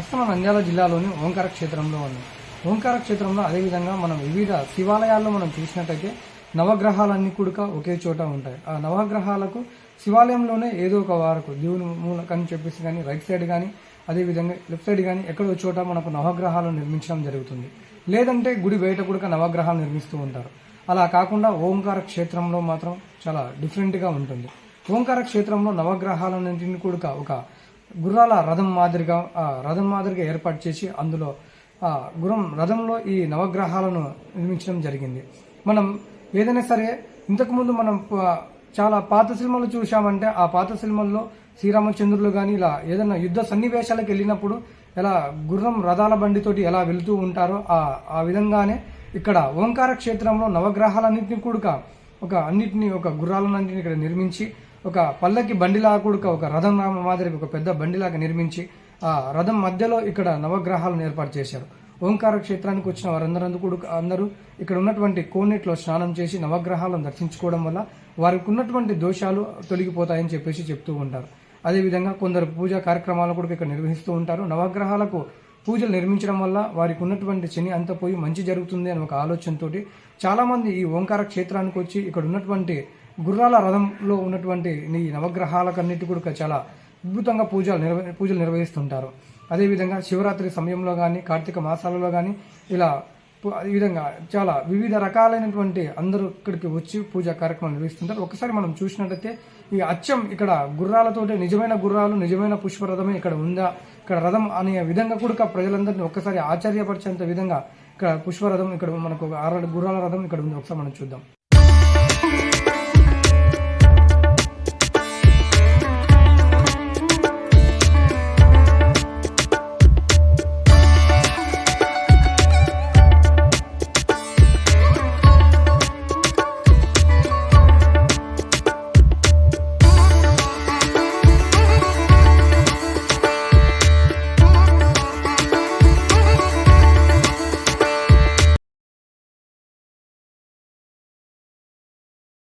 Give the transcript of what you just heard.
ప్రస్తుతం నంద్యాల జిల్లాలోని ఓంకార క్షేత్రంలో ఉంది. ఓంకార క్షేత్రంలో అదేవిధంగా మనం వివిధ శివాలయాల్లో మనం చూసినట్టయితే నవగ్రహాలన్నీ కూడా ఒకే చోట ఉంటాయి. ఆ నవగ్రహాలకు శివాలయంలోనే ఏదో ఒక వారకు దేవుని మూలకని చెప్పేసి కానీ రైట్ సైడ్ కానీ అదేవిధంగా లెఫ్ట్ సైడ్ కానీ ఎక్కడో చోట మనకు నవగ్రహాలను నిర్మించడం జరుగుతుంది. లేదంటే గుడి బయట కూడా నవగ్రహాలు నిర్మిస్తూ ఉంటారు. అలా కాకుండా ఓంకార క్షేత్రంలో మాత్రం చాలా డిఫరెంట్గా ఉంటుంది. ఓంకార క్షేత్రంలో నవగ్రహాలన్నింటిని కూడా ఒక గుర్రాల రథం మాదిరిగా రథం మాదిరిగా ఏర్పాటు చేసి అందులో గుర్రం రథంలో ఈ నవగ్రహాలను నిర్మించడం జరిగింది. మనం ఏదైనా సరే ఇంతకుముందు మనం చాలా పాత సినిమాలు చూశామంటే ఆ పాత సినిమాల్లో శ్రీరామచంద్రులు కానీ ఇలా ఏదైనా యుద్ధ సన్నివేశాలకు వెళ్ళినప్పుడు ఎలా గుర్రం రథాల బండితోటి ఎలా వెళుతూ ఉంటారో ఆ ఆ విధంగానే ఇక్కడ ఓంకార క్షేత్రంలో నవగ్రహాలన్నింటినీ కూడా ఒక అన్నిటిని ఒక గుర్రాలన్నింటినీ ఇక్కడ నిర్మించి ఒక పల్లకి బండిలా ఒక రథం మాదిరి ఒక పెద్ద బండిలాగా నిర్మించి ఆ రథం మధ్యలో ఇక్కడ నవగ్రహాలను ఏర్పాటు చేశారు. ఓంకార క్షేత్రానికి వచ్చిన వారందరూ అందరూ ఇక్కడ ఉన్నటువంటి కోనేట్లో స్నానం చేసి నవగ్రహాలను దర్శించుకోవడం వల్ల వారికి ఉన్నటువంటి దోషాలు తొలగిపోతాయని చెప్పేసి చెప్తూ ఉంటారు. అదేవిధంగా కొందరు పూజా కార్యక్రమాలు కూడా ఇక్కడ నిర్వహిస్తూ ఉంటారు. నవగ్రహాలకు పూజలు నిర్మించడం వల్ల వారికి ఉన్నటువంటి శని అంతా పోయి మంచి జరుగుతుంది అని ఒక ఆలోచనతోటి చాలామంది ఈ ఓంకార క్షేత్రానికి వచ్చి ఇక్కడ ఉన్నటువంటి గుర్రాల రథంలో ఉన్నటువంటి ఈ నవగ్రహాలకన్నిటి కూడా చాలా అద్భుతంగా పూజలు నిర్వ పూజలు నిర్వహిస్తుంటారు. అదేవిధంగా శివరాత్రి సమయంలో కానీ కార్తీక మాసాలలో కానీ ఇలా ఈ విధంగా చాలా వివిధ రకాలైనటువంటి అందరూ ఇక్కడికి వచ్చి పూజా కార్యక్రమాలు నిర్వహిస్తుంటారు. ఒకసారి మనం చూసినట్టయితే ఈ అచ్చం ఇక్కడ గుర్రాలతో నిజమైన గుర్రాలు నిజమైన పుష్పరథమే ఇక్కడ ఉందా ఇక్కడ రథం అనే విధంగా కూడా ప్రజలందరినీ ఒక్కసారి ఆశ్చర్యపరిచేంత విధంగా ఇక్కడ పుష్పరథం ఇక్కడ మనకు ఆరు గుర్రాల రథం ఇక్కడ ఉంది. ఒకసారి మనం చూద్దాం.